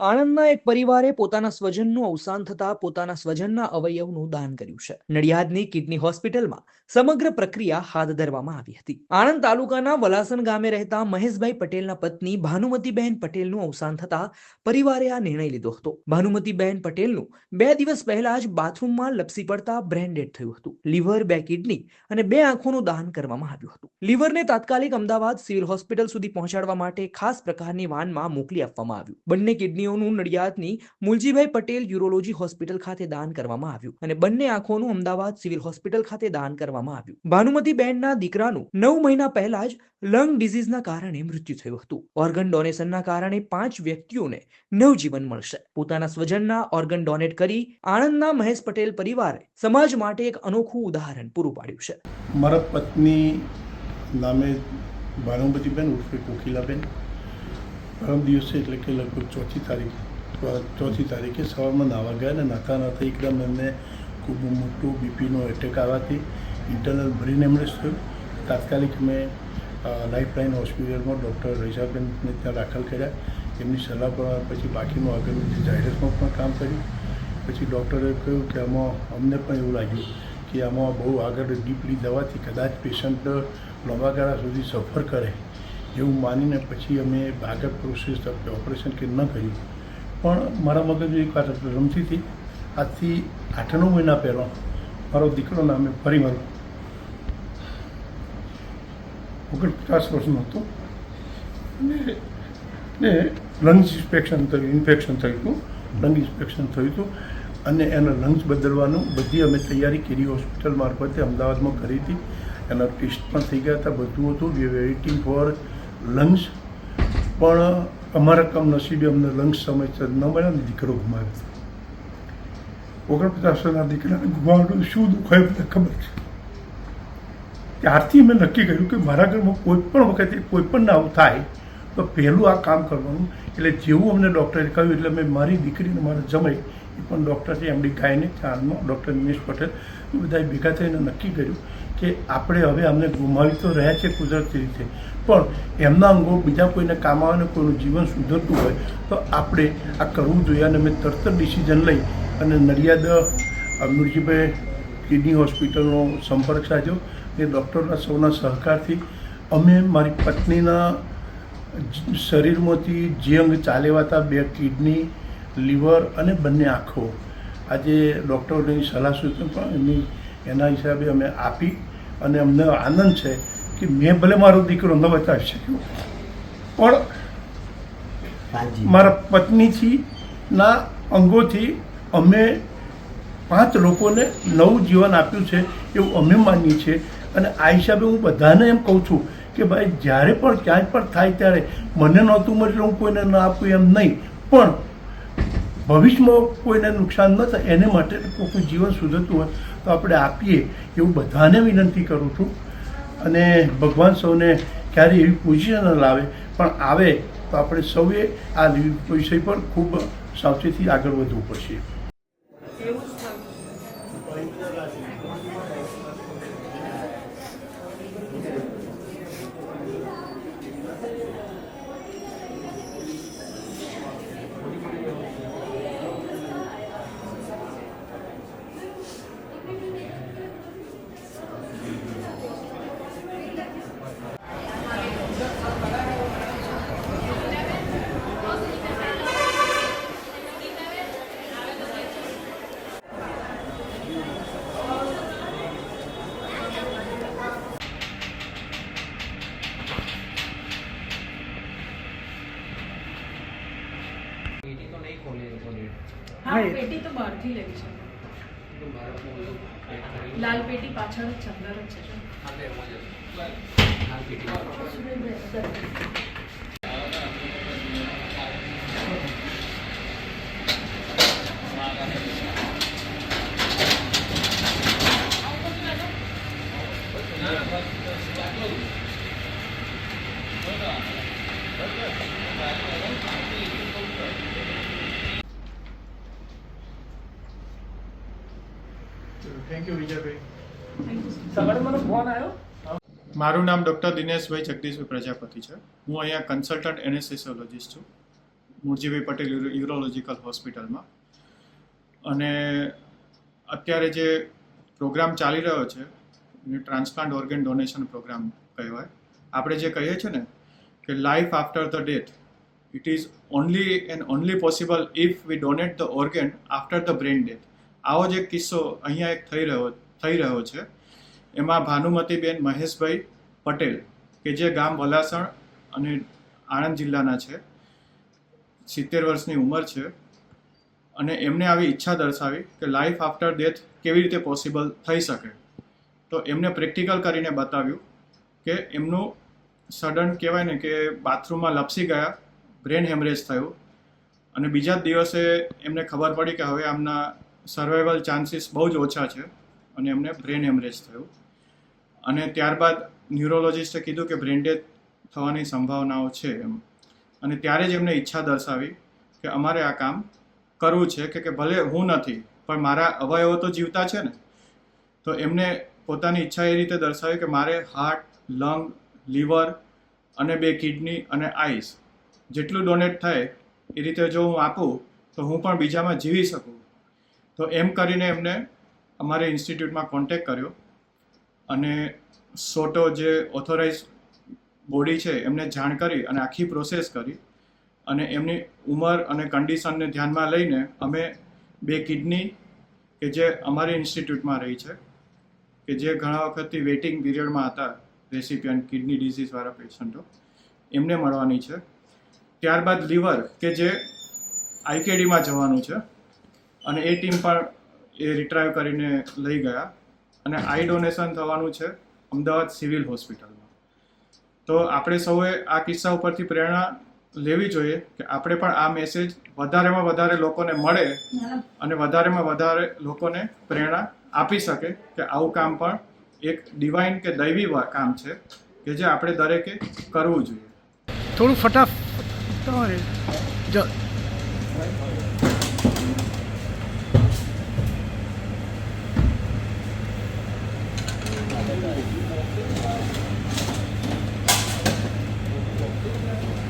આણંદના એક પરિવારે પોતાના સ્વજનનું અવસાન થતા પોતાના સ્વજનના અવયવનું દાન કર્યું છે. નડિયાદની કિડની હોસ્પિટલમાં સમગ્ર પ્રક્રિયા હાથ ધરવામાં આવી હતી. આણંદ તાલુકાના વલાસણ ગામે રહેતા મહેશભાઈ પટેલના પત્ની ભાનુમતીબહેન પટેલનું અવસાન થતા પરિવારે આ નિર્ણય લીધો હતો. ભાનુમતીબહેન પટેલનું બે દિવસ પહેલા જ બાથરૂમમાં લપસી પડતા બ્રેન્ડેડ થયું હતું. લીવર, બે કિડની અને બે આંખોનું દાન કરવામાં આવ્યું હતું. લીવરને તાત્કાલિક અમદાવાદ સિવિલ હોસ્પિટલ સુધી પહોંચાડવા માટે ખાસ પ્રકારની વાનમાં મોકલી આપવામાં આવ્યું. બંને કિડનીઓનું નડિયાદની મુલજીભાઈ પટેલ યુરોલોજી હોસ્પિટલ ખાતે દાન કરવામાં આવ્યું અને બંને આંખોનું અમદાવાદ સિવિલ હોસ્પિટલ ખાતે દાન કરવામાં આવ્યું. ભાનુમતી બેનના દીકરાનું નવ મહિના પહેલા જ લંગ ડિઝીઝના કારણે મૃત્યુ થયું હતું. ઓર્ગન ડોનેશનના કારણે પાંચ વ્યક્તિઓને નવજીવન મળશે. પોતાના સ્વજનના ઓર્ગન ડોનેટ કરી આણંદના મહેશ પટેલ પરિવારે સમાજ માટે એક અનોખું ઉદાહરણ પૂરું પાડ્યું છે. મારા પત્ની નામે ભાનુમતીબેન ઉર્ફે કોકિલાબેન. પરમ દિવસે એટલે કે લગભગ ચોથી તારીખ ચોથી તારીખે સવારમાં નાવા ગયા અને નાતા નાતા એકદમ એમને ખૂબ મોટું બીપીનો એટેક આવવાથી ઇન્ટરનલ બ્રેન એમરેજ થયું. તાત્કાલિક મેં લાઈફલાઇન હોસ્પિટલમાં ડૉક્ટર રૈસાબેનને ત્યાં દાખલ કર્યા. એમની સલાહ પર પછી બાકીનું આગળનું જે ઝાયડસમાં પણ કામ કર્યું. પછી ડૉક્ટરે કહ્યું કે આમાં અમને પણ એવું લાગ્યું કે આમાં બહુ આગળ ડીપલી દવાથી કદાચ પેશન્ટ લાંબા ગાળા સુધી સફર કરે. એવું માનીને પછી અમે આગળ પ્રોસેસ ઓપરેશન કે ન કર્યું. પણ મારા મગજમાં એક વાત રમતી હતી. આજથી આઠ નવ મહિના પહેલાં મારો દીકરો નામે ફરી મારો ઓગણપચાસ વર્ષનો હતો. અને ને લંગ્સ ઇન્ફેક્શન થયું ઇન્ફેક્શન થયું હતું. લંગ ઇન્ફેક્શન થયું હતું. અને એના લંગ્સ બદલવાનું બધી અમે તૈયારી કરી હોસ્પિટલ મારફતે અમદાવાદમાં કરી હતી. એના ટેસ્ટ પણ થઈ ગયા હતા, બધું હતું. We waiting for lungs. પણ અમારા કમનસીબે અમને લંગ્સ સમયસર ન મળ્યા ને દીકરો ગુમાવ્યો. હતો ઓગણપચાસ વર્ષના દીકરાને ગુમાવવાનું શું દુઃખ હોય મને ખબર છે. ત્યારથી મેં નક્કી કર્યું કે મારા ઘરમાં કોઈ પણ વખતે કોઈ પણ આવું થાય, તો પહેલું આ કામ કરવાનું. એટલે જેવું અમને ડૉક્ટરે કહ્યું, એટલે મેં મારી દીકરીને મારા જમાઈ એ પણ ડૉક્ટર છે એમડી ગાયને ચાલમાં ડૉક્ટર નિમેશ પટેલ એ બધાએ ભેગા થઈને નક્કી કર્યું કે આપણે હવે અમને ગુમાવી તો રહ્યા છે કુદરતી રીતે. પણ એમના અંગો બીજા કોઈને કામ આવે ને કોઈનું જીવન સુધરતું હોય, તો આપણે આ કરવું જોઈએ અને મેં તરત ડિસિઝન લઈ અને નડિયાદ અમીરજીભાઈ કિડની હોસ્પિટલનો સંપર્ક સાધ્યો. એ ડૉક્ટરના સૌના સહકારથી અમે મારી પત્નીના શરીરમાંથી જે અંગ ચાલેવાતા બે કિડની, લીવર અને બંને આંખો. આજે ડૉક્ટરની સલાહ સૂચન પણ એમની એના હિસાબે અમે આપી અને અમને આનંદ છે કે મેં ભલે મારો દીકરો ન બતાવી શક્યો પણ મારા પત્નીથી ના અંગોથી અમે પાંચ લોકોને નવું જીવન આપ્યું છે એવું અમે માનીએ છીએ. અને આ હિસાબે હું બધાને એમ કહું છું કે ભાઈ જ્યારે પણ ક્યાંય પણ થાય ત્યારે મને નહોતું મળ્યું હું કોઈને ન આપું એમ નહીં. પણ ભવિષ્યમાં કોઈને નુકસાન ન થાય, એને માટે કોઈ જીવન સુધરતું હોય, તો આપણે આપીએ એવું બધાને વિનંતી કરું છું. અને ભગવાન સૌને ક્યારેય એવી પોઝિશન ન લાવે, પણ આવે તો આપણે સૌએ આ વિષય પર ખૂબ સાવચેતી આગળ વધવું પડશે એવું જ થયું પેટી તો નહીં ખોલી એ લોકોને હા પેટી તો બહારથી લેવી છે. લાલ પેટી પાછળ જ છે જ. છે જો. હા તો એમાં જ લાલ પેટી thank you Vijaybhai Thank you, sir. સવારે મને ફોન આવ્યો મારું નામ ડૉક્ટર દિનેશભાઈ જગદીશભાઈ પ્રજાપતિ છે. હું અહીંયા કન્સલ્ટન્ટ એનેસ્થેસિયોલોજિસ્ટ છું. મૂળજીભાઈ પટેલ યુરોલોજિકલ હોસ્પિટલમાં અને અત્યારે જે પ્રોગ્રામ ચાલી રહ્યો છે એને ટ્રાન્સપ્લાન્ટ ઓર્ગન ડોનેશન પ્રોગ્રામ કહેવાય. આપણે જે કહીએ છીએ ને કે life after the death it is only and only possible if we donate the organ after the brain death આવો જ એક કિસ્સો અહીંયા એક થઈ રહ્યો થઈ રહ્યો છે. એમાં ભાનુમતીબેન મહેશભાઈ પટેલ, કે જે ગામ વલાસણ અને આણંદ જિલ્લાના છે, સિત્તેર વર્ષની ઉંમર છે. અને એમને આવી ઈચ્છા દર્શાવી કે લાઈફ આફ્ટર ડેથ કેવી રીતે પોસિબલ થઈ શકે. તો એમને પ્રેક્ટિકલ કરીને બતાવ્યું કે એમનું સડન કહેવાય ને કે બાથરૂમમાં લપસી ગયા બ્રેન હેમરેજ થયું. અને બીજા જ દિવસે એમને ખબર પડી કે હવે આમના સર્વાઈવલ ચાન્સીસ બહુ જ ઓછા છે અને એમને બ્રેન હેમરેજ થયું. અને ત્યારબાદ ન્યુરોલોજિસ્ટે કીધું કે બ્રેન ડેથ થવાની સંભાવનાઓ છે એમ. અને ત્યારે જ એમને ઈચ્છા દર્શાવી કે અમારે આ કામ કરવું છે કે કે ભલે હું નથી, પણ મારા અવયવો તો જીવતા છે ને. તો એમને પોતાની ઈચ્છા એ રીતે દર્શાવી કે મારે હાર્ટ લંગ લીવર અને બે કિડની અને આઈસ જેટલું ડોનેટ થાય એ રીતે જો હું આપું તો હું પણ બીજામાં જીવી શકું. તો એમ કરીને એમને અમારે ઇન્સ્ટિટ્યૂટમાં કોન્ટેક કર્યો. અને સોટો જે ઓથોરાઇઝ બોડી છે, એમને જાણ કરી અને આખી પ્રોસેસ કરી. અને એમની ઉંમર અને કન્ડિશનને ધ્યાનમાં લઈને અમે બે કિડની કે જે અમારી ઇન્સ્ટિટ્યૂટમાં રહી છે, કે જે ઘણા વખતથી વેઇટિંગ પીરિયડમાં હતા રેસિપિયન્ટ કિડની ડિસીઝવાળા પેશન્ટો એમને મળવાની છે. ત્યારબાદ લીવર કે જે આઈકેડીમાં જવાનું છે અને એ ટીમ પણ એ રિટ્રાઈવ કરીને લઈ ગયા. અને આઈ ડોનેશન થવાનું છે અમદાવાદ સિવિલ હોસ્પિટલમાં. તો આપણે સૌએ આ કિસ્સા ઉપરથી પ્રેરણા લેવી જોઈએ કે આપણે પણ આ મેસેજ વધારેમાં વધારે લોકોને મળે અને વધારેમાં વધારે લોકોને પ્રેરણા આપી શકે કે આવું કામ પણ એક ડિવાઇન કે દૈવી કામ છે કે જે આપણે દરેકે કરવું જોઈએ. થોડું ફટાફટ Thank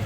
you.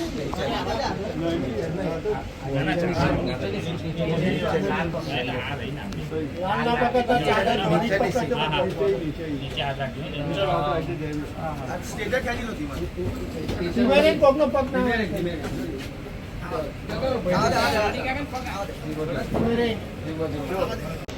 પગ ના